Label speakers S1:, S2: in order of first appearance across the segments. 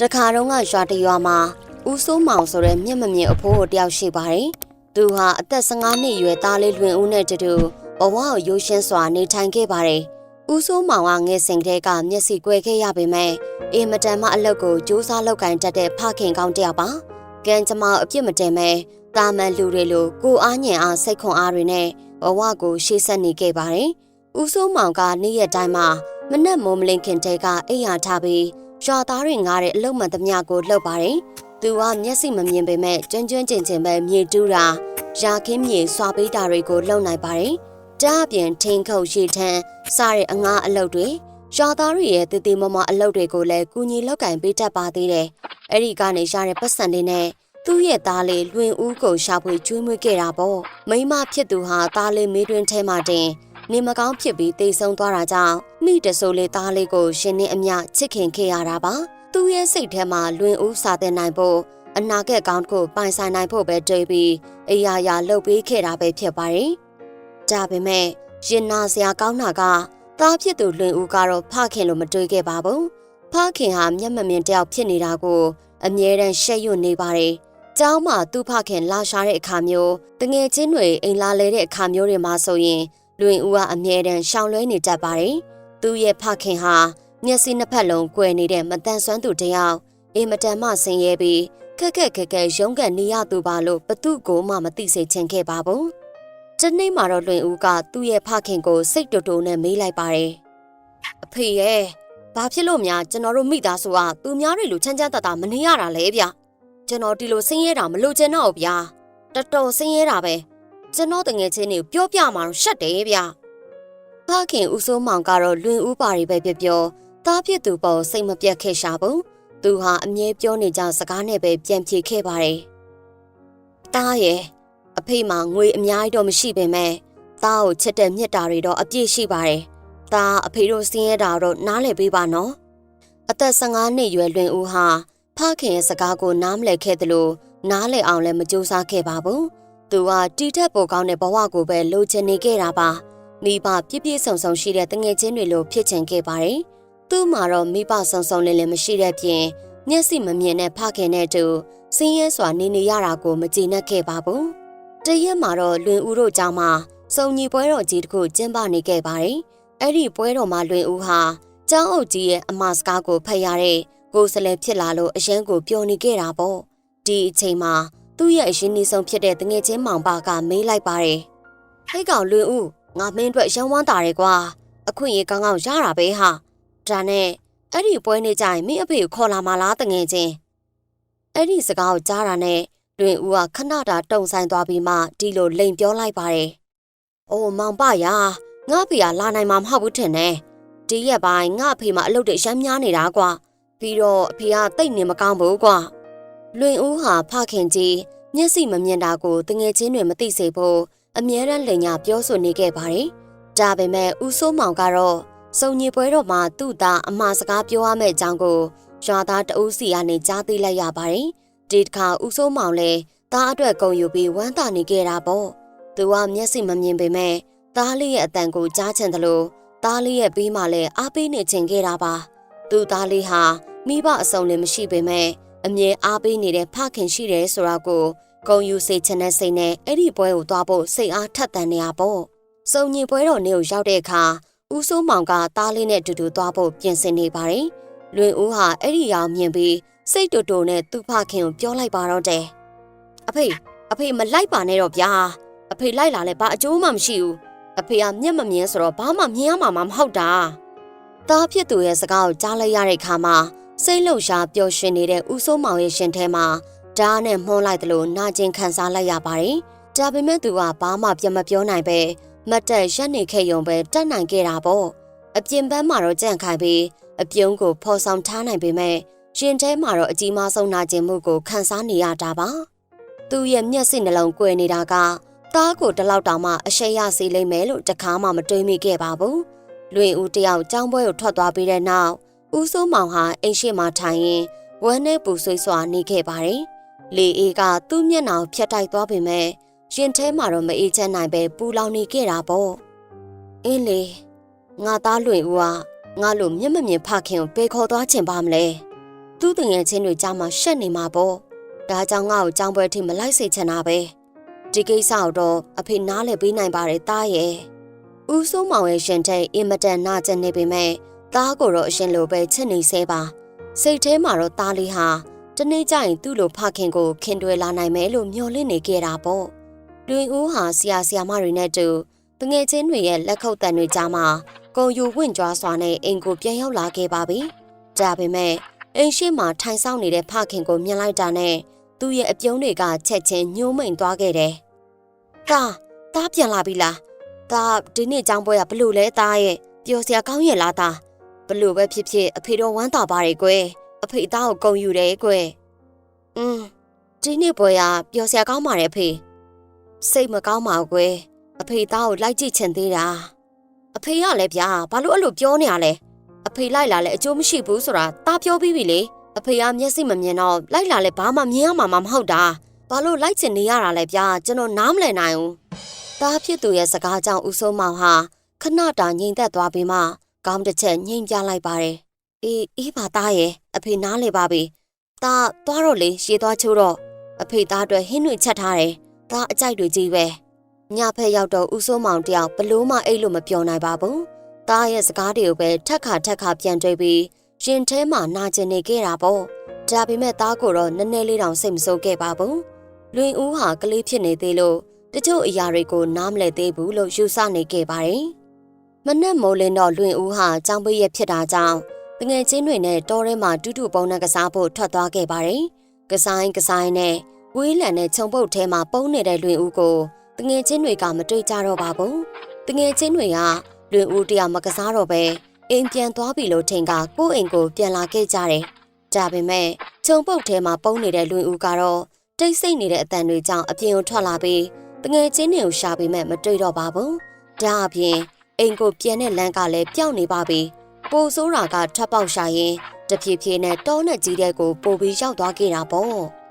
S1: တခါတော့ကရွာတရွာမှာဦးစိုးမောင်ဆိုတဲ့မျက်မမြင်အဖိုးကိုတယောက်ရှိပါတယ်။သူဟာအသက်15နှစ်အရွယ်သားလေးလွင်ဦးနဲ့တူတူဘဝကိုရိုးရှင်းစွာနေထိုင်ခဲ့ပါတယ်။ဦးစိုးမောင်ကငယ်စဉ်ကတည်းကမျက်စိကွယ်ခဲ့ရပေမဲ့အင်မတန်မှအလုပ်ကိုစူးစမ်းလုပ်ကင်တတ်တဲ့ဖခင်ကောင်းတစ်ယောက်ပါ။ကံကြမ္မာအပြစ်မတင်မဲ့တာမန်လူတွေလိုကိုအားညင်အားစိတ်ခွန်အားတွေနဲ့ဘဝကိုရှေ့ဆက်နေခဲ့ပါတယ်။ဦးစိုးမောင်ကနေ့ရက်တိုင်းမှာမနက်မိုးမလင်းခင်တည်းကအိယာထားပြီး ရွာသားတွေငားတဲ့အလုံးမန်သမျှကိုလှုပ်ပါတယ်။သူကမျက်စိမမြင်ပေမဲ့ကျွန်းကျွန်းကျင်ကျင်ပဲမြေတူးတာရာခင်းမြေဆွာပေးတာတွေကိုလုပ်နိုင်ပါတယ်။တားအပြင်ထင်းခုတ်ရှိထန်းစားတဲ့အငားအလုပ်တွေရွာသားတွေရဲ့တည်တည်မမအလုပ်တွေကိုလည်းကူညီလောက်ကင်ပေးတတ်ပါသေးတယ်။အဲ့ဒီကနေရတဲ့ပတ်စံတွေနဲ့သူ့ရဲ့သားလေးလွင်ဦးကိုရှာဖွေကျွေးမွေးခဲ့တာပေါ့။မိမဖြစ်သူဟာသားလေးမေးတွင်ထဲမှာတင် နေမကောင်းဖြစ်ပြီးတိတ်ဆုံးသွားတာကြောင့်မိတဆိုးလေးသားလေးကိုရှင်နေအမျှချစ်ခင်ခဲ့ရတာပါသူ့ရဲ့စိတ်ထဲမှာလွင်ဦးစာတင်နိုင်ဖို့အနာဂတ်ကောင်းကိုပိုင်ဆိုင်နိုင်ဖို့ပဲတွေးပြီးအရာရာလှုပ်ပေးခဲ့တာပဲဖြစ်ပါတယ်ဒါပေမဲ့ရင်နာစရာကောင်းတာကသားဖြစ်သူလွင်ဦးကတော့ဖခင်လိုမတွေးခဲ့ပါဘူးဖခင်ဟာမျက်မမြင်တယောက်ဖြစ်နေတာကိုအမြဲတမ်းရှက်ရွံ့နေပါတယ်ကျောင်းမှာသူ့ဖခင်လာရှာတဲ့အခါမျိုးတငယ်ချင်းတွေအိမ်လာလဲတဲ့အခါမျိုးတွေမှာဆိုရင် လွင်ဦးကအမြဲတမ်းရှောင်လွှဲနေတတ်ပါတယ်။သူ့ရဲ့ဖခင်ဟာမျက်စိနှစ်ဖက်လုံးကွယ်နေတဲ့မတန်ဆွမ်းသူတစ်ယောက်အင်မတန်မှဆင်းရဲပြီးခက်ခက်ခက်ခက်ရုန်းကန်နေရသူပါလို့ဘသူ့ကိုမှမသိစေချင်ခဲ့ပါဘူး။ဒီနေ့မှာတော့လွင်ဦးကသူ့ရဲ့ဖခင်ကိုစိတ်တူတူနဲ့မေးလိုက်ပါတယ်။အဖေရဲ့ဘာဖြစ်လို့များကျွန်တော်တို့မိသားစုကသူများတွေလိုချမ်းချမ်းသာသာမနေရတာလဲဗျ။ကျွန်တော်ဒီလိုဆင်းရဲတာမလို့ချင်တော့ဘူးဗျာ။တော်တော်ဆင်းရဲတာပဲ။ ကျွန်တော်တငယ်ချင်းတွေကိုပြောပြမှာတော့ရှက်တယ်ဗျ။ဖခင်ဦးစိုးမောင်ကတော့လွင်ဦးပါရီပဲပြောပြောသားဖြစ်သူပေါ်စိတ်မပြတ်ခဲ့ရှာဘူး။သူဟာအမြဲပြောနေကြစကားနဲ့ပဲပြန်ဖြေခဲ့ပါတယ်။တားရဲ့အဖေမှာငွေအများကြီးတော့မရှိပေမဲ့သားကိုချစ်တဲ့မြတ်တာတွေတော့အပြည့်ရှိပါတယ်။သားအဖေတို့စင်းရဲတာတော့နားလည်ပေးပါနော်။အသက်15နှစ်ရွယ်လွင်ဦးဟာဖခင်ရဲ့စကားကိုနားမလည်ခဲ့သလိုနားလည်အောင်လည်းမကြိုးစားခဲ့ပါဘူး။ သူကတီထက်ပိုကောင်းတဲ့ဘဝကိုပဲလိုချင်နေခဲ့တာပါမိဘပြည့်ပြည့်စုံစုံရှိတဲ့တငယ်ချင်းတွေလိုဖြစ်ချင်ခဲ့ပါတယ်သူ့မှာတော့မိဘစုံစုံလင်းလင်းမရှိတဲ့ပြင်မျက်စိမမြင်တဲ့ဖခင်နဲ့တူစင်းရဲစွာနေနေရတာကိုမကြည်နပ်ခဲ့ပါဘူးတရက်မှာတော့လွင်ဦးတို့ကြောင့်မှစုံညီပွဲတော်ကြီးတစ်ခုကျင်းပနေခဲ့ပါတယ်အဲ့ဒီပွဲတော်မှာလွင်ဦးဟာကျောင်းအုပ်ကြီးရဲ့အမစကားကိုဖတ်ရတဲ့ကိုယ်စလဲဖြစ်လာလို့အရန်ကိုပျော်နေခဲ့တာပေါ့ဒီအချိန်မှာ သူ့ရဲ့အရင်နေဆုံးဖြစ်တဲ့တငယ်ချင်းမောင်ပါကမေးလိုက်ပါတယ်။ဟဲ့ကောင်လွင်ဦးငါမင်းအတွက်ရန်ဝမ်းတာတယ်ကွာ။အခွင့်အရေးကောင်းကောင်းရတာပဲဟာ။ဒါနဲ့အဲ့ဒီပွဲနေကြရင်မင်းအဖေကိုခေါ်လာမလားတငယ်ချင်း။အဲ့ဒီစကားကိုကြားတာနဲ့လွင်ဦးကခဏတာတုံဆိုင်သွားပြီးမှဒီလိုလိန်ပြောလိုက်ပါတယ်။အိုးမောင်ပရာငါဖေကလာနိုင်မှာမဟုတ်ဘူးထင်တယ်။ဒီရက်ပိုင်းငါအဖေမှာအလုပ်တွေရမ်းများနေတာကွာ။ပြီးတော့အဖေကတိတ်နေမကောင်းဘူးကွာ။ လွင်ဦးဟာဖခင်ကြီးမျက်စိမမြင်တာကိုတငယ်ချင်းတွေမသိစေဖို့အမြဲတမ်းလိန်ညာပြောဆိုနေခဲ့ပါတယ်။ဒါပေမဲ့ဦးစိုးမောင်ကတော့စုံညီပွဲတော်မှာသူ့သားအမှားစကားပြောရမယ့်အကြောင်းကိုရွာသားတအုပ်စီကနေကြားသိလိုက်ရပါတယ်။ဒီတစ်ခါဦးစိုးမောင်လည်းသားအတွက်ဂုံယူပြီးဝမ်းသာနေခဲ့တာပေါ့။သူကမျက်စိမမြင်ပေမဲ့သားလေးရဲ့အတန်ကိုကြားချင်တယ်လို့သားလေးရဲ့ပြီးမှလည်းအားပေးနေချင်ခဲ့တာပါ။သူ့သားလေးဟာမိဘအစုံလည်းမရှိပေမဲ့ အမြဲအားပေးနေတဲ့ဖခင်ရှိတယ်ဆိုတာကိုဂုံယူစေချင်တဲ့စိတ်နဲ့အဲ့ဒီပွဲကိုသွားဖို့စိတ်အားထက်သန်နေရပေါ့။စုံညီပွဲတော်နေ့ကိုရောက်တဲ့အခါဦးစိုးမောင်ကသားလေးနဲ့အတူတူသွားဖို့ပြင်ဆင်နေပါတယ်။လွင်ဦးဟာအဲ့ဒီရောက်မြင်ပြီးစိတ်တူတူနဲ့သူ့ဖခင်ကိုပြောလိုက်ပါတော့တယ်။အဖေအဖေမလိုက်ပါနဲ့တော့ဗျာ။အဖေလိုက်လာလဲဘာအကျိုးမှမရှိဘူး။အဖေကမျက်မမြင်ဆိုတော့ဘာမှမြင်ရမှာမဟုတ်တာ။သားဖြစ်သူရဲ့စကားကိုကြားလိုက်ရတဲ့အခါမှာ စိတ်လှုပ်ရှားပျော်ရွှင်နေတဲ့ဦးစိုးမောင်ရဲ့ရှင်ထဲမှာဓာတ်နဲ့မှုန်းလိုက်သလိုနာကျင်ခံစားလိုက်ရပါတယ်။ဒါပေမဲ့သူကဘာမှပြန်မပြောနိုင်ပဲမတ်တက်ရက်နေခဲ့ရုံပဲတတ်နိုင်ခဲ့တာပေါ့။အပြင်ပန်းမှာတော့ကြန့်ခိုင်ပြီးအပြုံးကိုဖော်ဆောင်ထားနိုင်ပေမဲ့ရှင်ထဲမှာတော့အကြီးမားဆုံးနာကျင်မှုကိုခံစားနေရတာပါ။သူ့ရဲ့မျက်စိနှလုံးကွယ်နေတာကသားကိုတလောက်တောင်မှအရှိရစေလိမ့်မယ်လို့တခါမှမတွေးမိခဲ့ပါဘူး။လွင်ဦးတယောက်ចောင်းပွဲကိုထွက်သွားပြီးတဲ့နောက် ဦးစိုးမောင်ဟာအိမ်ရှိမှထိုင်ရင်ဝမ်းနဲ့ပူဆွေးစွာနေခဲ့ပါတယ်။လေအေးကသူ့မျက်နှာကိုဖျက်တိုက်သွားပေမဲ့ရင်ထဲမှာတော့မအေးချမ်းနိုင်ပဲပူလောင်နေခဲ့တာပေါ့။အင်းလေငါသားလွင်ဦးကငါလိုမျက်မမြင်ဖခင်ကိုပေခေါ်သွားချင်ပါမလဲသူ့တငယ်ချင်းတွေကြားမှာရှက်နေမှာပေါ့ဒါကြောင့်ငါ့ကိုကြောင်းပွဲထိမလိုက်စေချင်တာပဲဒီကိစ္စကိုတော့အဖေနားလည်ပေးနိုင်ပါတယ်တားရဲ့ဦးစိုးမောင်ရဲ့ရှင်ထိတ်အင်မတန်နာကျင်နေပေမဲ့ တားကိုတော့အရှင်လိုပဲချစ်နေဆဲပါစိတ်ထဲမှာတော့တားလေးဟာတနေ့ကျရင်သူ့လိုဖခင်ကိုခင်တွယ်လာနိုင်မယ်လို့မျှော်လင့်နေကြတာပေါ့တွင်ဦးဟာဆရာဆရာမတွေနဲ့တူတငယ်ချင်းတွေရဲ့လက်ခုပ်တန်တွေကြားမှာကုံယူဝင့်ကြွားစွာနဲ့အိမ်ကိုပြန်ရောက်လာခဲ့ပါပြီဒါပေမဲ့အိမ်ရှိမှာထိုင်ဆောင်နေတဲ့ဖခင်ကိုမြင်လိုက်တာနဲ့သူ့ရဲ့အပြုံးတွေကချက်ချင်းညှိုးမိန်သွားခဲ့တယ်။ဒါတားပြန်လာပြီလား။ဒါဒီနေ့ចောင်းပွဲကဘလို့လဲတားရဲ့ပျော်စရာကောင်းရဲ့လားတား ဘလို့ပဲဖြစ်ဖြစ်အဖေတော်ဝမ်းသာပါတယ်ကွယ်အဖေသားကိုဂုံယူတယ်ကွယ်။อืมဒီနေ့ပွဲကပျော်စရာကောင်းပါတယ်အဖေစိတ်မကောင်းပါဘူးကွယ်အဖေသားကိုလိုက်ကြည့်ချင်သေးတာအဖေကလည်းဗျာဘာလို့အဲ့လိုပြောနေရလဲအဖေလိုက်လာလဲအကျိုးမရှိဘူးဆိုတာတားပြောပြီးပြီလေအဖေကမျက်စိမမြင်တော့လိုက်လာလဲဘာမှမြင်ရမှာမဟုတ်တာဘာလို့လိုက်ချင်နေရတာလဲဗျာကျွန်တော်နားမလည်နိုင်ဘူးတားဖြစ်သူရဲ့စကားကြောင့်ဦးစိုးမောင်ဟာခဏတာငြိမ်သက်သွားပြီးမှ ကောင်းတစ်ချက်ငြိမ်ပြလိုက်ပါတယ်အေးအေးပါသားရဲ့အဖေနားလေပါပြီတားသွားတော့လေရှည်သွားချိုးတော့အဖေသားအတွက်ဟင်းတွေချက်ထားတယ်တားအကြိုက်တွေကြီးပဲညဖက်ရောက်တော့ဦးစိုးမောင်တယောက်ဘလို့မှအိတ်လို့မပြောနိုင်ပါဘူး။တားရဲ့စကားတွေကိုပဲထက်ခါထက်ခါပြန်တွေးပြီးရင်ထဲမှာနာကျင်နေခဲ့တာပေါ့။ဒါပေမဲ့တားကိုတော့နည်းနည်းလေးတောင်စိတ်မဆိုးခဲ့ပါဘူး။လွင်ဦးဟာကလေးဖြစ်နေသေးလို့တချို့အရာတွေကိုနားမလည်သေးဘူးလို့ယူဆနေခဲ့ပါတယ်။ မနက်မိုးလင်းတော့လွင်ဦးဟာကြောင်ပိရက်ဖြစ်တာကြောင့်တငယ်ချင်းတွေနဲ့တောထဲမှာတူတူပုံနဲ့ကစားဖို့ထွက်သွားခဲ့ပါတယ်။ကဆိုင်ကဆိုင်နဲ့ဝေးလံတဲ့ခြုံပုတ်ထဲမှာပုံနေတဲ့လွင်ဦးကိုတငယ်ချင်းတွေကမတွေ့ကြတော့ပါဘူး။တငယ်ချင်းတွေကလွင်ဦးတရားမကစားတော့ပဲအိမ်ပြန်သွားပြီလို့ထင်ကကိုယ့်အိမ်ကိုပြန်လာခဲ့ကြတယ်။ဒါပေမဲ့ခြုံပုတ်ထဲမှာပုံနေတဲ့လွင်ဦးကတော့တိတ်ဆိတ်နေတဲ့အတန်တွေကြောင့်အပြင်ကိုထွက်လာပြီးတငယ်ချင်းတွေကိုရှာပေမဲ့မတွေ့တော့ပါဘူး။ဒါအပြင် အိမ်ကိုပြန်တဲ့လမ်းကလည်းပျောက်နေပါပြီ။ပိုဆိုးတာကထပ်ပေါက်ရှာရင်တဖြည်းဖြည်းနဲ့တောနဲ့ကြီးတဲ့ကိုပိုပြီးရောက်သွားခဲ့တာပေါ့။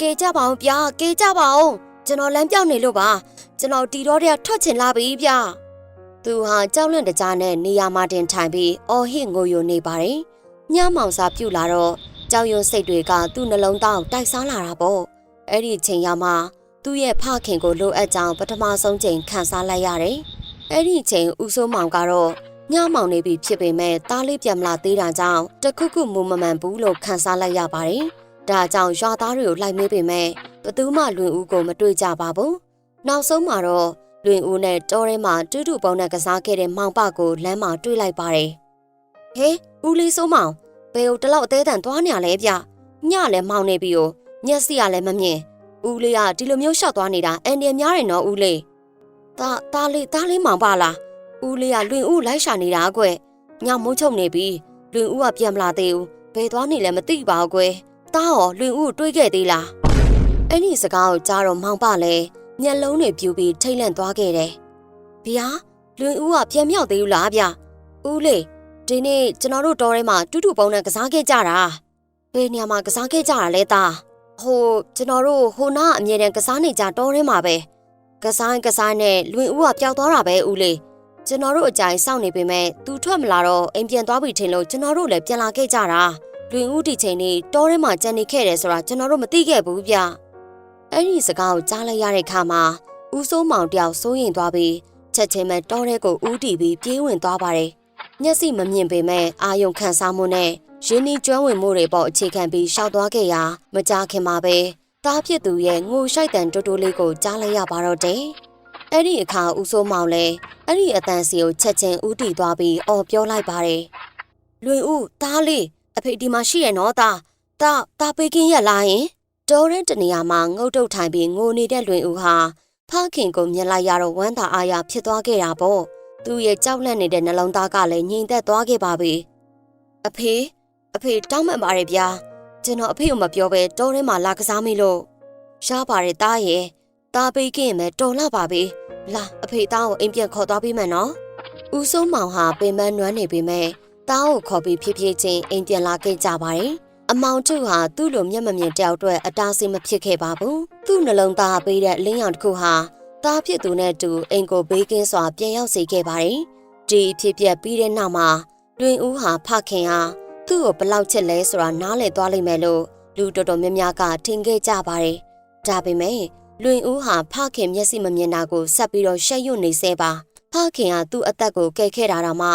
S1: ကဲကြပါအောင်ဗျာကဲကြပါအောင်ကျွန်တော်လမ်းပြောင်းနေလို့ပါကျွန်တော်တီတော့တဲ့ထွက်ချင်လာပြီဗျာသူဟာကြောက်လန့်တကြားနဲ့နေရာမှာတင်ထိုင်ပြီးအော်ဟစ်ငိုယိုနေပါတယ်ညမောင်စာပြုတ်လာတော့ကြောက်ရွံ့စိတ်တွေကသူ့နှလုံးသားကိုတိုက်စားလာတာပေါ့အဲ့ဒီချိန်ရောက်မှ သူ့ရဲ့ဖခင်ကိုလိုအပ်ကြောင်းပထမဆုံးချိန်ခံစားလိုက်ရတယ်အဲ့ဒီချိန်ဦးစိုးမောင်ကတော့ညမောင်နေပြီဖြစ်ပေမဲ့တားလေးပြန်မလာသေးတာကြောင့်တခုခုမူမမှန်ဘူးလို့ခံစားလိုက်ရပါတယ်ဒါကြောင့်ရွာသားတွေကိုလိုက်မေးပေမဲ့ဘသူမှလွင်ဦးကိုမတွေ့ကြပါဘူး။နောက်ဆုံးမှာတော့လွင်ဦးနဲ့တောထဲမှာတူးတူပုံနဲ့ကစားခဲ့တဲ့မောင်ပကိုလမ်းမှာတွေ့လိုက်ပါတယ်။ဟေးဦးလေးစိုးမောင်ဘယ်ကိုတလောက်အသေးတန်သွားနေရလဲဗျ။ညလည်းမောင်နေပြီကိုညက်စီကလည်းမမြင်။ ဦးလေးကဒီလိုမျိုးရှောက်သွားနေတာအန်ဒီများတယ်နော်ဦးလေး။ဒါဒါလေးဒါလေးမောင်ပါလား။ဦးလေးကလွင်ဦးလိုက်ရှာနေတာကွ။ညမိုးချုံနေပြီ။လွင်ဦးကပြန်မလာသေးဘူး။ဘယ်သွားနေလဲမသိပါဘူးကွ။တားရောလွင်ဦးတွေးခဲ့သေးလားအဲ့ဒီစကားကိုကြားတော့မောင်ပလည်းမျက်လုံးတွေပြူပြီးထိတ်လန့်သွားခဲ့တယ်ဗျာလွင်ဦးကပြန်မြောက်သေးဘူးလားဗျဦးလေးဒီနေ့ကျွန်တော်တို့တောထဲမှာတူတူပုံနဲ့ကစားခဲ့ကြတာဘယ်နေရာမှာကစားခဲ့ကြတာလဲတာ ဟိုကျွန်တော်တို့ဟိုနာအမြဲတမ်းကစားနေကြတောထဲမှာပဲကစားကစားနဲ့လွင်ဦးကပျောက်သွားတာပဲဦးလေးကျွန်တော်တို့အကြိုင်စောင့်နေပေမဲ့သူထွက်မလာတော့အိမ်ပြန်သွားပြီထင်လို့ကျွန်တော်တို့လည်းပြန်လာခဲ့ကြတာလွင်ဦးဒီချိန်နေတောထဲမှာကြံနေခဲ့တယ်ဆိုတာကျွန်တော်တို့မသိခဲ့ဘူးဗျအဲ့ဒီစကားကိုကြားလိုက်ရတဲ့ခါမှာဦးစိုးမောင်တယောက်စိုးရင်သွားပြီးချက်ချင်းပဲတောထဲကိုဦးတီပြီးပြေးဝင်သွားပါတယ်မျက်စိမမြင်ပေမဲ့အာယုံခံစားမှုနဲ့ ရင်းနှီးကျွမ်းဝင်မှုတွေပေါ်အခြေခံပြီးရှောက်သွားခဲ့ရာမကြခင်မှာပဲတားဖြစ်သူရဲ့ငိုရှိုက်တန်တိုးတိုးလေးကိုကြားလိုက်ရပါတော့တယ်အဲ့ဒီအခါဦးစိုးမောင်လည်းအဲ့ဒီအတန်စီကိုချက်ချင်းဦးတီသွားပြီးအော်ပြောလိုက်ပါတယ်လွင်ဦးတားလေးအဖေဒီမှာရှိရနော်တာတာတာပေးကင်းရက်လာရင်တော်တဲ့တနေရာမှာငုတ်တုတ်ထိုင်ပြီးငိုနေတဲ့လွင်ဦးဟာဖခင်ကိုမြင်လိုက်ရတော့ဝမ်းသာအားရဖြစ်သွားခဲ့တာပေါ့သူ့ရဲ့ကြောက်လန့်နေတဲ့နှလုံးသားကလည်းငြိမ်သက်သွားခဲ့ပါပြီအဖေ အဖေတောင်းမှန်ပါတယ်ဗျာကျွန်တော်အဖေကိုမပြောဘဲတောထဲမှာလာကစားမိလို့ရပါတယ်တားရဲ့တာပေးကင်းမယ်တော်လာပါပြီလာအဖေသားကိုအိမ်ပြန်ခေါ်သွားပြီးမှနော်ဦးစိုးမောင်ဟာပင်ပန်းနွမ်းနေပေမဲ့တားကိုခေါ်ပြီးဖြည်းဖြည်းချင်းအိမ်ပြန်လာခဲ့ကြပါတယ်။အမောင်ထုဟာသူ့လိုမျက်မမြင်တယောက်အတွက်အတားအဆီးမဖြစ်ခဲ့ပါဘူး။သူ့နှလုံးသားပေးတဲ့လင်းရောင်တစ်ခုဟာတားဖြစ်သူနဲ့တူအိမ်ကိုဘေးကင်းစွာပြန်ရောက်စေခဲ့ပါတယ်။ဒီဖြစ်ပျက်ပြီးတဲ့နောက်မှာတွင်ဦးဟာဖခင်ဟာဖ သူ့ကိုဘလောက်ချစ်လဲဆိုတာနားလည်သွားလိမ့်မယ်လို့လူတော်တော်များများကထင်ခဲ့ကြပါတယ်။ဒါပေမဲ့လွင်ဦးဟာဖခင်မျက်စိမမြင်တာကိုဆက်ပြီးတော့ရှက်ရွံ့နေစေပါ။ဖခင်ကသူ့အသက်ကိုကယ်ခဲ့တာတော့မှ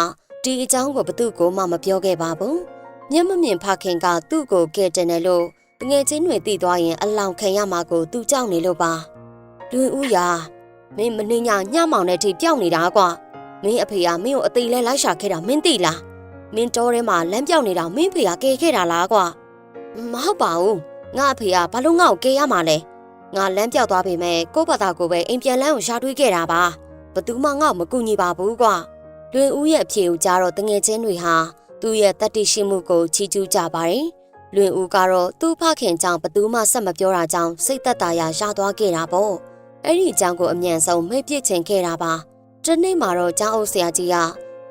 S1: ဒီအကြောင်းကိုဘသူ့ကိုမှမပြောခဲ့ပါဘူး။မျက်မမြင်ဖခင်ကသူ့ကိုကယ်တင်တယ်လို့တငယ်ချင်းတွေတည်သွားရင်အလောင်းခံရမှာကိုသူကြောက်နေလို့ပါ။လွင်ဦးရာမင်းမင်းညညမောင်တဲ့အထိပျောက်နေတာကွာ။မင်းအဖေကမင်းကိုအသေးလဲလိုက်ရှာခဲ့တာမင်းသိလား။ မင်းတော်ထဲမှာလမ်းပြောက်နေတာမင်းဖေကကယ်ခဲ့တာလားကွာ။မဟုတ်ပါဘူး။ငါအဖေကဘာလို့ငါ့ကိုကယ်ရမှာလဲ။ငါလမ်းပြောက်သွားပေမဲ့ကိုယ့်ဘာသာကိုပဲအိမ်ပြန်လမ်းကိုရှာတွေးခဲ့တာပါ။ဘသူမှငါ့ကိုမကူညီပါဘူးကွာ။လွင်ဦးရဲ့အဖြေကိုကြားတော့တငယ်ချင်းတွေဟာသူ့ရဲ့တတ္တိရှိမှုကိုချီးကျူးကြပါတယ်။လွင်ဦးကတော့သူ့ဖခင်ကြောင့်ဘသူမှဆက်မပြောတာကြောင့်စိတ်သက်သာရာရသွားခဲ့တာပေါ့။အဲ့ဒီအကြောင်းကိုအမြန်ဆုံးမိတ်ပြစ်ချင်ခဲ့တာပါ။ဒီနေ့မှာတော့ကျောင်းအုပ်ဆရာကြီးက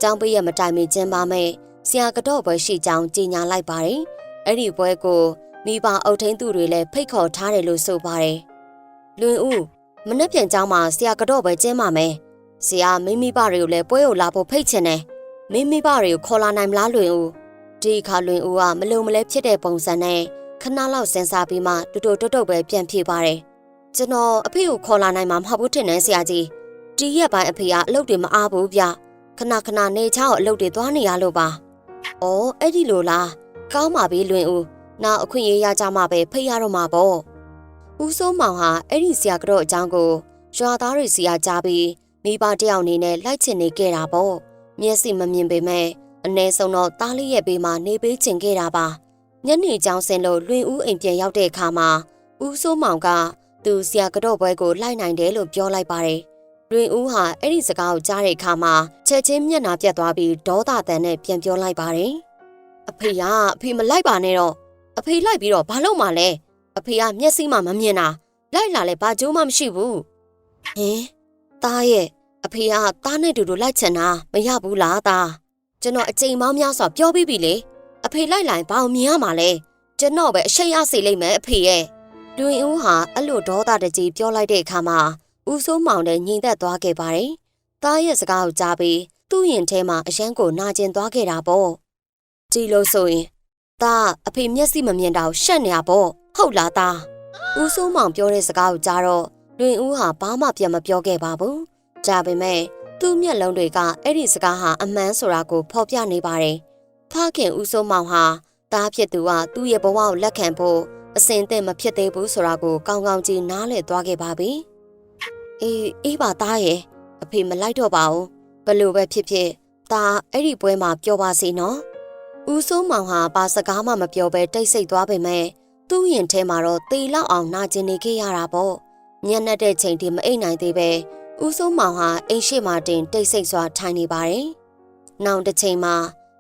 S1: ကျောင်းပေးရမတိုင်မီကျင်းပါမဲ့ဆရာကတော့ပွဲရှိကြောင်းကြီးညာလိုက်ပါတယ်။အဲ့ဒီပွဲကိုမိဘအုပ်ထိန်းသူတွေလည်းဖိတ်ခေါ်ထားတယ်လို့ဆိုပါတယ်။လွင်ဦးမနှက်ပြန်ကျောင်းမှာဆရာကတော့ပွဲကျင်းပါမယ်။ဆရာမိမိဘတွေကိုလည်းပွဲကိုလာဖို့ဖိတ်ချင်တယ်။မိမိဘတွေကိုခေါ်လာနိုင်မလားလွင်ဦး။ဒီခါလွင်ဦးကမလုံမလဲဖြစ်တဲ့ပုံစံနဲ့ခဏလောက်စဉ်းစားပြီးမှတူတူတုတ်တုတ်ပဲပြန်ဖြေပါတယ်။ကျွန်တော်အဖေကိုခေါ်လာနိုင်မှာမဟုတ်ဘူးထင်တယ်ဆရာကြီး။ဒီရက်ပိုင်းအဖေကအလုပ်တွေမအားဘူးဗျ။ ခဏခဏနေချောင်းအလုပ်တွေသွားနေရလို့ပါ။အော်အဲ့ဒီလိုလား။ကောင်းပါပြီလွင်ဦး။နောက်အခွင့်အရေးရကြမှာပဲဖိတ်ရတော့မှာပေါ့။ဦးစိုးမောင်ဟာအဲ့ဒီဆရာကတော့အကြောင်းကိုရွာသားတွေစီကကြားပြီးမိဘတယောက်အနေနဲ့လိုက်ချင်နေခဲ့တာပေါ့။မျက်စိမမြင်ပေမဲ့အ ਨੇ ဆုံးတော့တားလေးရဲ့ဘေးမှာနေပေးချင်ခဲ့တာပါ။ညနေကျောင်းဆင်းလို့လွင်ဦးအိမ်ပြန်ရောက်တဲ့အခါမှာဦးစိုးမောင်ကသူဆရာကတော့ဘွဲကိုလိုက်နိုင်တယ်လို့ပြောလိုက်ပါတယ်။ လွင်ဦးဟာအဲ့ဒီစကားကိုကြားတဲ့အခါမှာချက်ချင်းမျက်နှာပြတ်သွားပြီးဒေါသတန်နဲ့ပြန်ပြောလိုက်ပါတယ်။အဖေကအဖေမလိုက်ပါနဲ့တော့အဖေလိုက်ပြီးတော့ဘာလုပ်မှလဲအဖေကမျက်စိမှမမြင်တာလိုက်လာလဲဘာကြိုးမှမရှိဘူးဟင်တားရဲ့အဖေကတားနဲ့တူတူလိုက်ချင်တာမရဘူးလားတားကျွန်တော်အချိန်မောင်းများစွာပြောပြီးပြီလေအဖေလိုက်လိုက်ဘာအောင်မြင်ရမှာလဲကျွန်တော်ပဲအရှိတ်ရစေလိမ့်မယ်အဖေရဲ့တွင်ဦးဟာအဲ့လိုဒေါသတကြီးပြောလိုက်တဲ့အခါမှာ ဦးစိုးမောင်လည်းညီသက်သွားခဲ့ပါတယ်တားရဲ့စကားကိုကြားပြီးသူ့ရင်ထဲမှာအရန်ကိုနာကျင်သွားခဲ့တာပေါ့ဒီလိုဆိုရင်သားအဖေမျက်စိမမြင်တာကိုရှက်နေရပေါ့ဟုတ်လားသားဦးစိုးမောင်ပြောတဲ့စကားကိုကြားတော့လွင်ဦးဟာဘာမှပြန်မပြောခဲ့ပါဘူးဒါပေမဲ့သူ့မျက်လုံးတွေကအဲ့ဒီစကားဟာအမှန်ဆိုတာကိုဖော်ပြနေပါတယ်ဖခင်ဦးစိုးမောင်ဟာသားဖြစ်သူကသူ့ရဲ့ဘဝကိုလက်ခံဖို့အစင်သင့်မဖြစ်သေးဘူးဆိုတာကိုကောင်းကောင်းကြီးနားလည်သွားခဲ့ပါပြီ အေးအေးပါသားရဲ့အဖေမလိုက်တော့ပါဘူးဘလို့ပဲဖြစ်ဖြစ်သားအဲ့ဒီပွဲမှာပြောပါစေနော်ဦးစိုးမောင်ဟာဘာစကားမှမပြောဘဲတိတ်ဆိတ်သွားပေမဲ့သူ့ရင်ထဲမှာတော့တေလောက်အောင်နာကျင်နေခဲ့ရတာပေါ့ညံ့တဲ့ချိန်ထိမအိပ်နိုင်သေးပဲဦးစိုးမောင်ဟာအိမ်ရှိမှတင်တိတ်ဆိတ်စွာထိုင်နေပါတယ်။နောက်တစ်ချိန်မှာ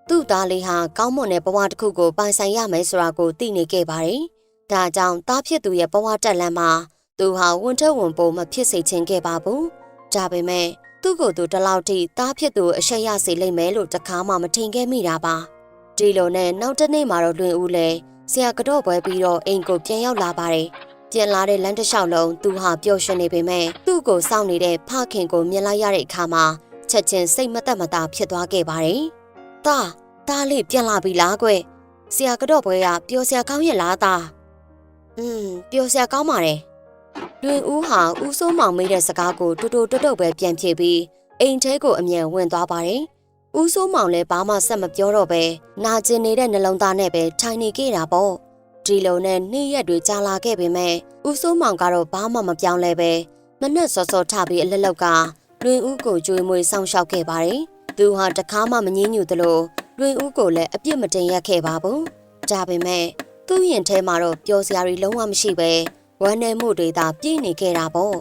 S1: သူ့သားလေးဟာကောင်းမွန်တဲ့ဘဝတစ်ခုကိုပိုင်ဆိုင်ရမယ်ဆိုတာကိုသိနေခဲ့ပါတယ်။ဒါကြောင့်သားဖြစ်သူရဲ့ဘဝတက်လမ်းမှာ သူဟာဝန်ထက်ဝန်ပိုးမဖြစ်စေချင်ခဲ့ပါဘူး။ဒါပေမဲ့သူ့ကိုယ်သူတလောက်ထိသားဖြစ်သူအရှက်ရစေလိမ့်မယ်လို့တခါမှမထင်ခဲ့မိတာပါ။ဒီလိုနဲ့နောက်တစ်နေ့မှာတော့လွင်ဦးလဲဆရာကတော့ပွဲပြီးတော့အိမ်ကိုပြန်ရောက်လာပါတယ်။ပြန်လာတဲ့လမ်းတစ်လျှောက်လုံးသူဟာပျော်ရွှင်နေပေမဲ့သူ့ကိုစောင့်နေတဲ့ဖခင်ကိုမြင်လိုက်ရတဲ့အခါမှာချက်ချင်းစိတ်မသက်မသာဖြစ်သွားခဲ့ပါတယ်။တာတားလေးပြန်လာပြီလားကွ။ဆရာကတော့ပွဲကပျော်စရာကောင်းရဲ့လားတာ။อืมပျော်စရာကောင်းပါတယ်။ လွင်ဦးဟာဦးစိုးမောင်မေးတဲ့စကားကိုတူတူတုတ်တုတ်ပဲပြန်ဖြေပြီးအိမ်ထဲကိုအမြန်ဝင်သွားပါတယ်။ဦးစိုးမောင်လည်းဘာမှဆက်မပြောတော့ပဲနာကျင်နေတဲ့နှလုံးသားနဲ့ပဲထိုင်နေခဲ့တာပေါ့ဒီလိုနဲ့နေ့ရက်တွေကြာလာခဲ့ပေမဲ့ဦးစိုးမောင်ကတော့ဘာမှမပြောင်းလဲပဲမနှက်စောစောထပြီးအလက်လောက်ကလွင်ဦးကိုကြွေးမွေစောင့်ရှောက်ခဲ့ပါတယ်သူဟာတခါမှမငြင်းညူသလိုလွင်ဦးကိုလည်းအပြစ်မတင်ရက်ခဲ့ပါဘူးဒါပေမဲ့သူ့ရင်ထဲမှာတော့ပျော်စရာတွေလုံးဝမရှိပဲ ဝမ်းနည်းမှုတွေသာပြည့်နေခဲ့တာပေါ့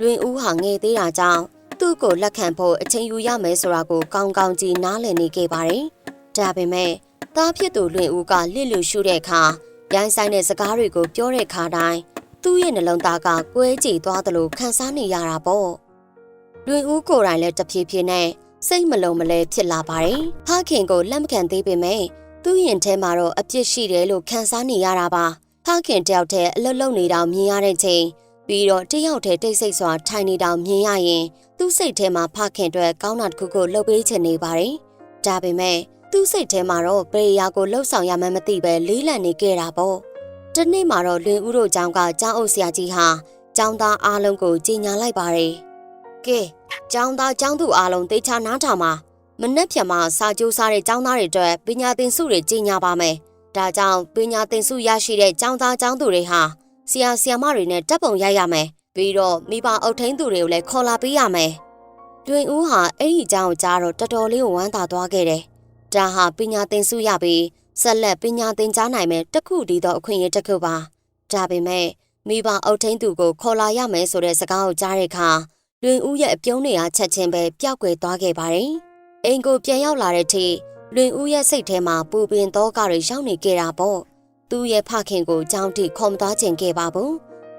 S1: လွင်ဦးဟာငယ်သေးတာကြောင့်သူ့ကိုလက်ခံဖို့အချိန်ယူရမယ်ဆိုတာကိုကောင်းကောင်းကြီးနားလည်နေခဲ့ပါတယ်။ဒါပေမဲ့သားဖြစ်သူလွင်ဦးကလစ်လူရှုတဲ့အခါရိုင်းဆိုင်တဲ့စကားတွေကိုပြောတဲ့အခါတိုင်းသူ့ရဲ့နှလုံးသားကကွဲကြည်သွားသလိုခံစားနေရတာပေါ့။လွင်ဦးကိုယ်တိုင်လည်းတဖြည်းဖြည်းနဲ့စိတ်မလုံးမလဲဖြစ်လာပါတယ်။ဖခင်ကိုလက်မခံသေးပေမဲ့သူ့ရင်ထဲမှာတော့အပြစ်ရှိတယ်လို့ခံစားနေရတာပါ။ ဖခင်တယောက်တည်းအလွတ်လုံနေတောင်မြင်ရတဲ့ချိန်ပြီးတော့တယောက်တည်းတိတ်ဆိတ်စွာထိုင်နေတောင်မြင်ရရင်သူ့စိတ်ထဲမှာဖခင်အတွက်ကောင်းတာတစ်ခုကိုလှုပ်ပေးချင်နေပါတယ်။ဒါပေမဲ့သူ့စိတ်ထဲမှာတော့ပရိယာကိုလှုပ်ဆောင်ရမှန်းမသိပဲလေးလံနေခဲ့တာပေါ့တနေ့မှာတော့လွင်ဦးတို့ကျောင်းကကျောင်းအုပ်ဆရာကြီးဟာကျောင်းသားအားလုံးကိုကြီးညာလိုက်ပါတယ်ကဲကျောင်းသားကျောင်းသူအားလုံးသိချာနားထောင်ပါမနှက်ဖြန်မှာစာကြိုးစားတဲ့ကျောင်းသားတွေအတွက်ပညာသင်ဆုတွေကြီးညာပါမယ် ဒါကြောင့်ပညာသင်ဆုရရှိတဲ့ကျောင်းသားကျောင်းသူတွေဟာဆရာဆရာမတွေနဲ့တပ်ပုံရိုက်ရမယ်ပြီးတော့မိဘအုပ်ထိန်းသူတွေကိုလည်းခေါ်လာပေးရမယ်လွင်ဦးဟာအဲ့ဒီအကြောင်းကိုကြားတော့တော်တော်လေးဝမ်းသာသွားခဲ့တယ်ဒါဟာပညာသင်ဆုရပြီးဆက်လက်ပညာသင်ကြားနိုင်မယ်တစ်ခုတည်းသောအခွင့်အရေးတစ်ခုပါဒါပေမဲ့မိဘအုပ်ထိန်းသူကိုခေါ်လာရမယ်ဆိုတဲ့စကားကိုကြားတဲ့အခါလွင်ဦးရဲ့အပြုံးတွေအားချက်ချင်းပဲပျောက်ကွယ်သွားခဲ့ပါတယ်အိမ်ကိုပြန်ရောက်လာတဲ့ထိ လွင်ဦးရဲ့စိတ်ထဲမှာပူပင်သောကတွေရောက်နေကြတာပေါ့သူ့ရဲ့ဖခင်ကိုကြောင်းထိခေါ်မသွားခြင်းခဲ့ပါဘူး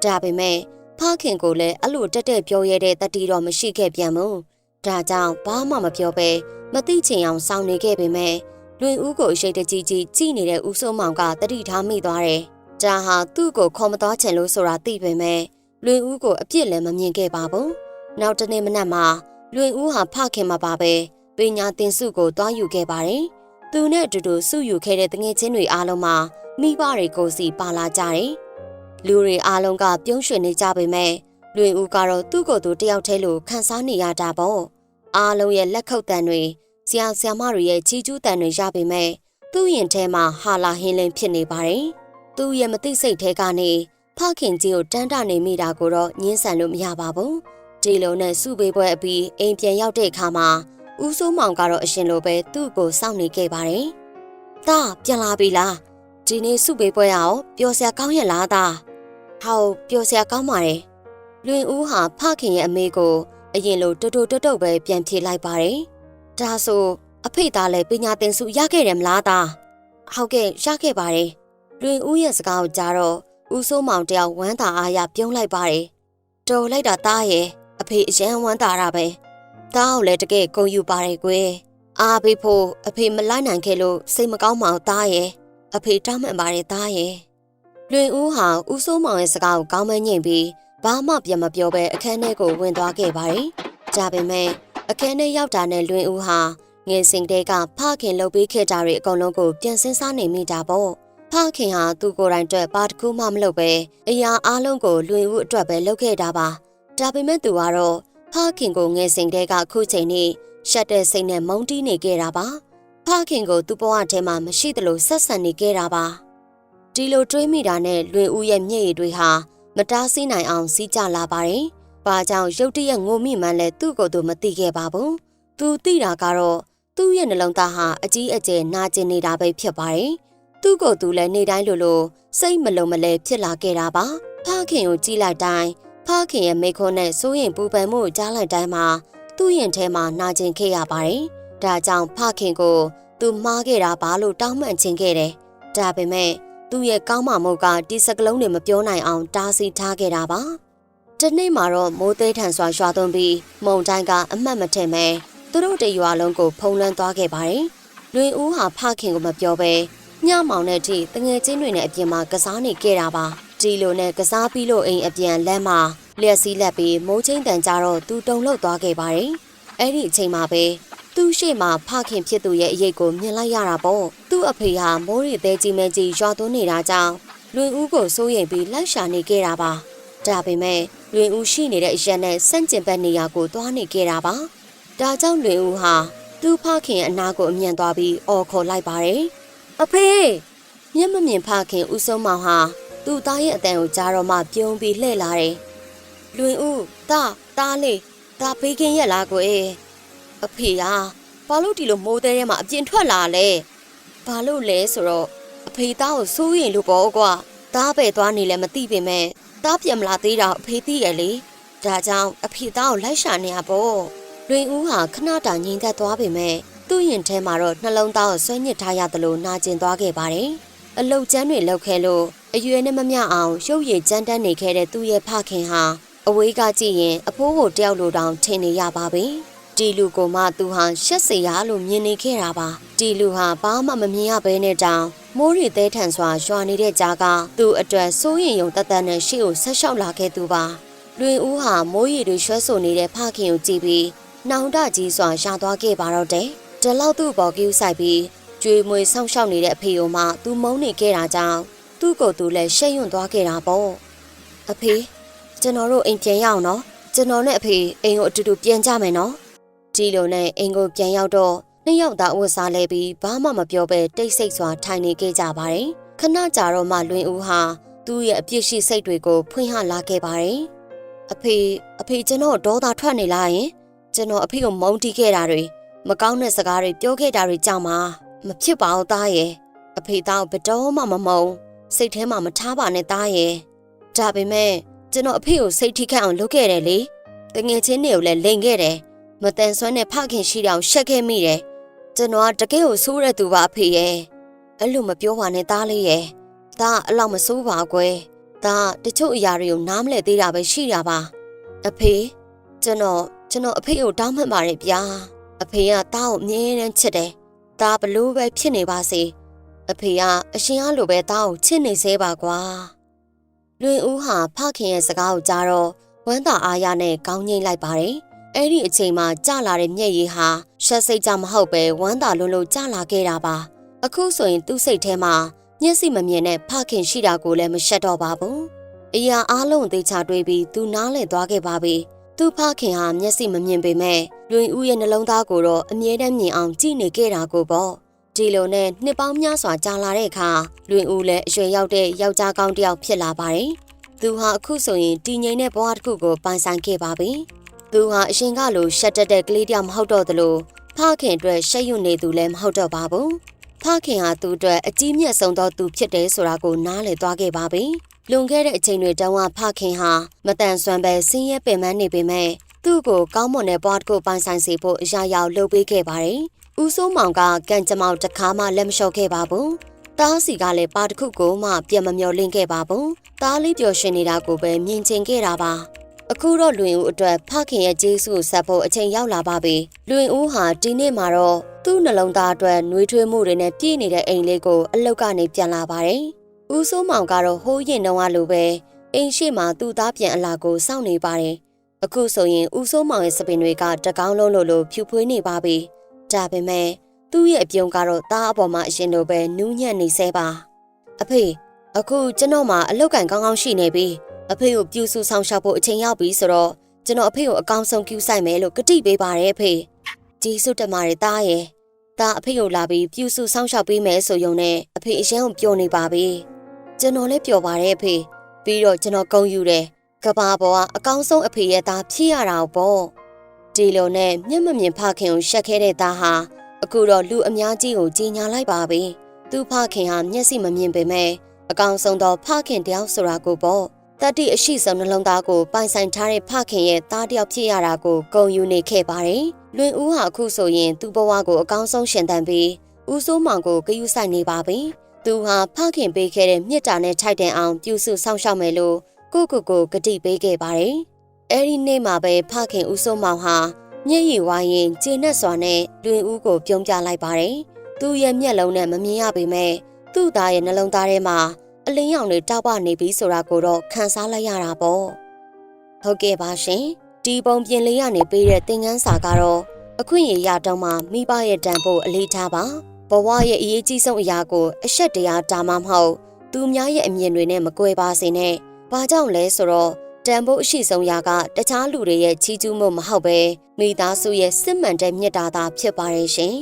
S1: ဒါပေမဲ့ဖခင်ကိုလည်းအဲ့လိုတက်တက်ပြောရတဲ့တတိတော့မရှိခဲ့ပြန်ဘူးဒါကြောင့်ဘာမှမပြောပဲမသိချင်အောင်စောင့်နေခဲ့ပေမဲ့လွင်ဦးကိုအရှိတ်တကြီးကြီးကြည့်နေတဲ့ဦးစိုးမောင်ကတတိထားမိသွားတယ်။ဒါဟာသူ့ကိုခေါ်မသွားချင်လို့ဆိုတာသိပေမဲ့လွင်ဦးကိုအပြစ်လည်းမမြင်ခဲ့ပါဘူး။နောက်တနေ့မနက်မှာလွင်ဦးဟာဖခင်မပါပဲ ပညာသင်စုကိုတွားယူခဲ့ပါတယ်။သူနဲ့အတူတူစုယူခဲ့တဲ့တငယ်ချင်းတွေအားလုံးမှာမိဘတွေကိုစီပါလာကြတယ်။လူတွေအားလုံးကပြုံးရွှင်နေကြပေမဲ့လွင်ဦးကတော့သူ့ကိုယ်သူတယောက်တည်းလိုခံစားနေရတာပေါ့။အားလုံးရဲ့လက်ခုပ်တန်တွေဆရာဆရာမတွေရဲ့ချီကျူးတန်တွေရပေမဲ့သူ့ရင်ထဲမှာဟာလာဟင်းလင်းဖြစ်နေပါတယ်။သူ့ရဲ့မသိစိတ်ထဲကနေဖခင်ကြီးကိုတန်းတနေမိတာကိုတော့ညှင်းဆန်လို့မရပါဘူး။ဒီလိုနဲ့စုပေးပွဲအပြီးအိမ်ပြန်ရောက်တဲ့အခါမှာ ဦးစိုးမောင်ကတော့အရှင်လိုပဲသူ့ကိုစောင့်နေခဲ့ပါတယ်။ဒါပြန်လာပြီလား။ဒီနေ့စုပေးပွဲရအောင်ပျော်စရာကောင်းရဲ့လားသား။ဟောပျော်စရာကောင်းပါတယ်။လွင်ဦးဟာဖခင်ရဲ့အမေကိုအရင်လိုတွတ်တွတ်တုတ်ပဲပြန်ဖြေလိုက်ပါတယ်။ဒါဆိုအဖေသားလည်းပညာသင်စုရခဲ့တယ်မလားသားဟုတ်ကဲ့ရခဲ့ပါတယ်လွင်ဦးရဲ့စကားကိုကြားတော့ဦးစိုးမောင်တယောက်ဝမ်းသာအားရပြုံးလိုက်ပါတယ်တော်လိုက်တာသားရဲ့အဖေအရန်ဝမ်းသာတာပဲ သားကိုလည်းတကယ်ဂုဏ်ယူပါတယ်ကွယ်အားပေးဖို့အဖေမလိုက်နိုင်ခဲ့လို့စိတ်မကောင်းမှောင်သားရဲ့အဖေတောင်းမှန်ပါတယ်သားရဲ့လွင်ဦးဟာဦးစိုးမောင်ရဲ့စကားကိုကောင်းမညင်ပြီးဘာမှပြန်မပြောဘဲအခန်းထဲကိုဝင်သွားခဲ့ပါတယ်ဒါပေမဲ့အခန်းထဲရောက်တာနဲ့လွင်ဦးဟာငယ်စဉ်တဲကဖခင်လှုပ်ပေးခဲ့တာတွေအကုန်လုံးကိုပြန်စင်းစားနေမိတာပေါ့ဖခင်ဟာသူ့ကိုယ်တိုင်အတွက်ဘာတစ်ခုမှမလုပ်ပဲအရာအလုံးကိုလွင်ဦးအတွက်ပဲလုပ်ခဲ့တာပါဒါပေမဲ့သူကတော့ဖ ခင်ကိုငယ်စဉ်တဲကခုချိန်นี้ရှက်တဲ့စိတ်နဲ့မုန်းတီးနေခဲ့တာပါဖခင်ကိုသူ့ဘဝထဲမှာမရှိသလိုဆက်ဆံနေခဲ့တာပါဒီလိုတွေးမိတာနဲ့လွင်ဦးရဲ့မျက်ရည်တွေဟာမတားဆီးနိုင်အောင်စီးကြလာပါတယ်။ဘာကြောင့်ရုတ်တရက်ငိုမိမှန်းလဲသူ့ကိုယ်သူမသိခဲ့ပါဘူး။သူသိတာကတော့သူ့ရဲ့နှလုံးသားဟာအကြီးအကျယ်နာကျင်နေတာပဲဖြစ်ပါတယ်။သူ့ကိုယ်သူလည်းနေတိုင်းလိုလိုစိတ်မလုံးမလဲဖြစ်လာခဲ့တာပါ။ဖခင်ကိုကြည့်လိုက်တိုင်း ဖခင်ရဲ့မိခွန်းနဲ့စိုးရင်ပူပန်မှုကိုကြားလိုက်တိုင်းမှာသူ့ရင်ထဲမှာနာကျင်ခဲ့ရပါတယ်။ဒါကြောင့်ဖခင်ကိုသူမှားခဲ့တာပါလို့တောင်းပန်ချင်ခဲ့တယ်။ဒါပေမဲ့သူ့ရဲ့ကောင်းမမှုကဒီစကလုံးတွေမပြောနိုင်အောင်တားဆီးထားခဲ့တာပါ။ဒီနေ့မှာတော့မိုးသေးထန်စွာရွာသွန်းပြီးမုန်တိုင်းကအမှတ်မထင်ပဲသူတို့တရွာလုံးကိုဖုံးလွှမ်းသွားခဲ့ပါတယ်။လွင်ဦးဟာဖခင်ကိုမပြောပဲညမောင်တဲ့အထိတငယ်ချင်းတွေနဲ့အပြင်မှာကစားနေခဲ့တာပါ။ ဒီလိုနဲ့ကစားပြီးလို့အိမ်အပြန်လမ်းမှာလျက်စီးလက်ပြီးမိုးချင်းတန်ကြတော့သူတုံလှုပ်သွားခဲ့ပါတယ်။အဲ့ဒီအချိန်မှာပဲသူ့ရှေ့မှာဖခင်ဖြစ်သူရဲ့အရေးကိုမြင်လိုက်ရတာပေါ့သူ့အဖေဟာမိုးရီသေးကြီးမဲကြီးရွာသွန်းနေတာကြောင့်လွင်ဦးကိုစိုးရိမ်ပြီးလိုက်ရှာနေခဲ့တာပါဒါပေမဲ့လွင်ဦးရှိနေတဲ့အရက်နဲ့စန့်ကျင်ဘက်နေရာကိုသွားနေခဲ့တာပါဒါကြောင့်လွင်ဦးဟာသူ့ဖခင်အနာကိုအမြန်သွားပြီးအော်ခေါ်လိုက်ပါတယ်အဖေမျက်မမြင်ဖခင်ဦးဆုံးမောင်ဟာ သူ့သားရဲ့အတန်ကိုကြားတော့မှပြုံးပြီးလှည့်လာတယ်လွင်ဦးတာတားလေးဒါဖေးခင်ရက်လားကိုအေးအဖေဟာဘာလို့ဒီလိုမိုးတဲထဲမှာအပြင်ထွက်လာလဲဘာလို့လဲဆိုတော့အဖေသားကိုစိုးရင်လို့ပေါ့ကွာသားပဲသွားနေလဲမသိပေမဲ့သားပြန်မလာသေးတာအဖေသိရလေဒါကြောင့်အဖေသားကိုလိုက်ရှာနေရပေါ့လွင်ဦးဟာခဏတာငြိမ်သက်သွားပေမဲ့သူ့ရင်ထဲမှာတော့နှလုံးသားကိုဆွဲညစ်ထားရသလိုနာကျင်သွားခဲ့ပါတယ် အလုတ်ကျန်းတွေလောက်ခဲလို့အရွယ်နဲ့မမျှအောင်ရုပ်ရည်ကြမ်းတမ်းနေခဲ့တဲ့သူ့ရဲ့ဖခင်ဟာအဝေးကကြည့်ရင်အဖိုးကိုတယောက်လိုတောင်ထင်နေရပါပြီဒီလူကိုမှသူဟာရှက်စေရလို့မြင်နေခဲ့တာပါဒီလူဟာဘာမှမမြင်ရဘဲနဲ့တောင်မိုးရီသေးထန်စွာရွာနေတဲ့ကြားကသူ့အတွက်စိုးရင်ယုံတသက်နဲ့ရှေ့ကိုဆက်လျှောက်လာခဲ့သူပါလွင်ဦးဟာမိုးရီတွေရွှဲဆိုနေတဲ့ဖခင်ကိုကြည့်ပြီးနောင်တကြီးစွာရှာသွားခဲ့ပါတော့တယ်ဒီလောက်သူ့ပေါ်ကူးဆိုင်ပြီး ကြွေမွေဆောင်းရှောက်နေတဲ့အဖေကိုမှသူမုန်းနေခဲ့တာကြောင့်သူ့ကိုယ်သူလည်းရှက်ရွံ့သွားခဲ့တာပေါ့အဖေကျွန်တော်တို့အိမ်ပြန်ရအောင်နော်ကျွန်တော်နဲ့အဖေအိမ်ကိုအတူတူပြန်ကြမယ်နော်ဒီလိုနဲ့အိမ်ကိုပြန်ရောက်တော့နှစ်ယောက်သားအဝတ်စားလဲပြီးဘာမှမပြောဘဲတိတ်ဆိတ်စွာထိုင်နေခဲ့ကြပါတယ်ခဏကြာတော့မှလွင်ဦးဟာသူ့ရဲ့အပြစ်ရှိစိတ်တွေကိုဖွင့်ဟလာခဲ့ပါတယ်အဖေအဖေကျွန်တော်ဒေါသထွက်နေလားယင် ကျွန်တော်အဖေကိုမုန်းတီးခဲ့တာတွေမကောင်းတဲ့စကားတွေပြောခဲ့တာတွေကြောင့်ပါ မဖြစ်ပါဘူးသားရဲ့အဖေသားကိုဘယ်တော့မှမမုန်းစိတ်ထဲမှာမထားပါနဲ့သားရဲ့ဒါပေမဲ့ကျွန်တော်အဖေကိုစိတ်ထိခိုက်အောင်လုပ်ခဲ့တယ်လေတငယ်ချင်းတွေကိုလည်းလိန်ခဲ့တယ်မတန်ဆွမ်းတဲ့ဖခင်ရှိတောင်ရှက်ခဲ့မိတယ်ကျွန်တော်ကတကယ်ကိုဆိုးတဲ့သူပါအဖေရဲ့အဲ့လိုမပြောပါနဲ့သားလေးရဲ့ဒါအလောက်မဆိုးပါကွယ်ဒါတချို့အရာတွေကိုနားမလည်သေးတာပဲရှိတာပါအဖေကျွန်တော်ကျွန်တော်အဖေကိုတောင်းမှန်ပါတယ်ဗျာအဖေကတားကိုအမြဲတမ်းချစ်တယ် ဒါဘလို့ပဲဖြစ်နေပါစေအဖေကအရှင်အားလိုပဲတားကိုချစ်နေသေးပါကွာလွင်ဦးဟာဖခင်ရဲ့စကားကိုကြားတော့ဝမ်းသာအားရနဲ့ကောင်းငိမ့်လိုက်ပါတယ်အဲ့ဒီအချိန်မှာကြလာတဲ့မျက်ရည်ဟာရှက်စိတ်ကြမဟုတ်ပဲဝမ်းသာလွန်းလို့ကြလာခဲ့တာပါအခုဆိုရင်သူ့စိတ်ထဲမှာမျက်စိမမြင်တဲ့ဖခင်ရှိတာကိုလည်းမရှက်တော့ပါဘူးအရာအားလုံးသိချတွေးပြီးသူနားလည်သွားခဲ့ပါပြီ သူ့ဖခင်ဟာမျက်စိမမြင်ပေမဲ့လွင်ဦးရဲ့နှလုံးသားကိုတော့အမြဲတမ်းမြင်အောင်ကြည့်နေခဲ့တာကိုပေါ့ဒီလိုနဲ့နှစ်ပေါင်းများစွာကြာလာတဲ့အခါလွင်ဦးလည်းအရွယ်ရောက်တဲ့ယောက်ျားကောင်းတစ်ယောက်ဖြစ်လာပါတယ်သူဟာအခုဆိုရင်တည်ငြိမ်တဲ့ဘဝတစ်ခုကိုပိုင်ဆိုင်ခဲ့ပါပြီသူဟာအရှင်ကလိုရှက်တက်တဲ့ကလေးတစ်ယောက်မဟုတ်တော့သလိုဖခင်အတွက်ရှက်ရွံ့နေသူလည်းမဟုတ်တော့ပါဘူးဖခင်ဟာသူ့အတွက်အကြီးမြတ်ဆုံးသောသူဖြစ်တယ်ဆိုတာကိုနားလည်သွားခဲ့ပါပြီ လွန်ခဲ့တဲ့အချိန်တွေတုန်းကဖခင်ဟာမတန်ဆွမ်းပဲဆင်းရဲပင်ပန်းနေပေမဲ့သူ့ကိုကောင်းမွန်တဲ့ဘဝတစ်ခုပိုင်ဆိုင်စေဖို့အရာရောက်လုပ်ပေးခဲ့ပါတယ်။ဦးစိုးမောင်ကကံကြမ္မောက်တစ်ခါမှလက်မလျှော့ခဲ့ပါဘူး။တားစီကလည်းပါတစ်ခုကိုမှပြန်မမျော်လင့်ခဲ့ပါဘူး။တားလေးပျော်ရွှင်နေတာကိုပဲမြင်ချင်ခဲ့တာပါ။အခုတော့လွင်ဦးအတွက်ဖခင်ရဲ့ကျေးဇူးကိုဆက်ဖို့အချိန်ရောက်လာပါပြီ။လွင်ဦးဟာဒီနေ့မှာတော့သူ့နှလုံးသားအတွက်နှွေးထွေးမှုတွေနဲ့ပြည့်နေတဲ့အိမ်လေးကိုအလုတ်ကနေပြန်လာပါတယ်။ ဦးစိုးမောင်ကတော့ဟိုးရင်တုန်းကလိုပဲအိမ်ရှိမှသူ့သားပြန်အလာကိုစောင့်နေပါတယ်။အခုဆိုရင်ဦးစိုးမောင်ရဲ့စပင်တွေကတကောင်းလုံးလိုလိုဖြူဖွေးနေပါပြီ။ဒါပေမဲ့သူ့ရဲ့အပြုံးကတော့သားအပေါ်မှာအရင်လိုပဲနူးညံ့နေသေးပါ။အဖေအခုကျွန်တော်မှအလုတ်ကန်ကောင်းကောင်းရှိနေပြီ။အဖေကိုပြူစုဆောင်ရှောက်ဖို့အချိန်ရောက်ပြီဆိုတော့ကျွန်တော်အဖေကိုအကောင်းဆုံးကျူးဆိုင်မယ်လို့ကတိပေးပါတယ်အဖေ။ကျေးဇူးတင်ပါတယ်သားရဲ့။သားအဖေကိုလာပြီးပြူစုဆောင်ရှောက်ပေးမယ်ဆိုရုံနဲ့အဖေအရင်ကပြောနေပါပြီ။ ကျွန်တော်လည်းပြောပါတယ်အဖေ။ပြီးတော့ကျွန်တော်ဂုဏ်ယူတယ်။ကဘာပေါ်ကအကောင်းဆုံးအဖေရဲ့သားဖြစ်ရတာပေါ့။ဒီလိုနဲ့မျက်မမြင်ဖခင်ကိုရှက်ခဲ့တဲ့သားဟာအခုတော့လူအများကြီးကိုကြီးညာလိုက်ပါပြီ။သူ့ဖခင်ဟာမျက်စိမမြင်ပေမဲ့အကောင်ဆုံးသောဖခင်တယောက်ဆိုတာကိုပေါ့တတိအရှိဆုံးနှလုံးသားကိုပိုင်ဆိုင်ထားတဲ့ဖခင်ရဲ့သားတယောက်ဖြစ်ရတာကိုဂုဏ်ယူနေခဲ့ပါတယ်။လွင်ဦးဟာအခုဆိုရင်သူ့ဘဝကိုအကောင်းဆုံးရှင်သန်ပြီးဦးစိုးမောင်ကိုဂရုစိုက်နေပါပြီ။ သူဟာဖခင်ပေးခဲ့တဲ့မြစ်တာနဲ့ထိုက်တန်အောင်ပြုစုဆောင်ရှောက်မယ်လို့ကိုကိုကိုဂတိပေးခဲ့ပါတယ်။အဲဒီနေ့မှာပဲဖခင်ဦးစိုးမောင်ဟာမျက်ရည်ဝိုင်းရင်ကျေနပ်စွာနဲ့လွင်ဦးကိုပြုံးပြလိုက်ပါတယ်။သူ့ရဲ့မျက်လုံးနဲ့မမြင်ရပေမဲ့သူ့သားရဲ့နှလုံးသားထဲမှာအလင်းရောင်တွေတောက်ပနေပြီဆိုတာကိုတော့ခန်းစားလိုက်ရတာပေါ့ဟုတ်ကဲ့ပါရှင်ဒီပုံပြင်လေးရနေပေးတဲ့သင်ခန်းစာကတော့အခွင့်အရေးရတော့မှမိဘရဲ့တန်ဖို့အလေးထားပါ ဘဝရဲ့အရေးကြီးဆုံးအရာကိုအဆက်တရားဒါမှမဟုတ်သူများရဲ့အမြင်တွေနဲ့မကွဲပါစေနဲ့ဘာကြောင့်လဲဆိုတော့တန်ဖို့အရှိဆုံးရာကတခြားလူတွေရဲ့ချီးကျူးမှုမဟုတ်ပဲမိသားစုရဲ့စစ်မှန်တဲ့မြတ်တာသာဖြစ်ပါရဲ့ရှင်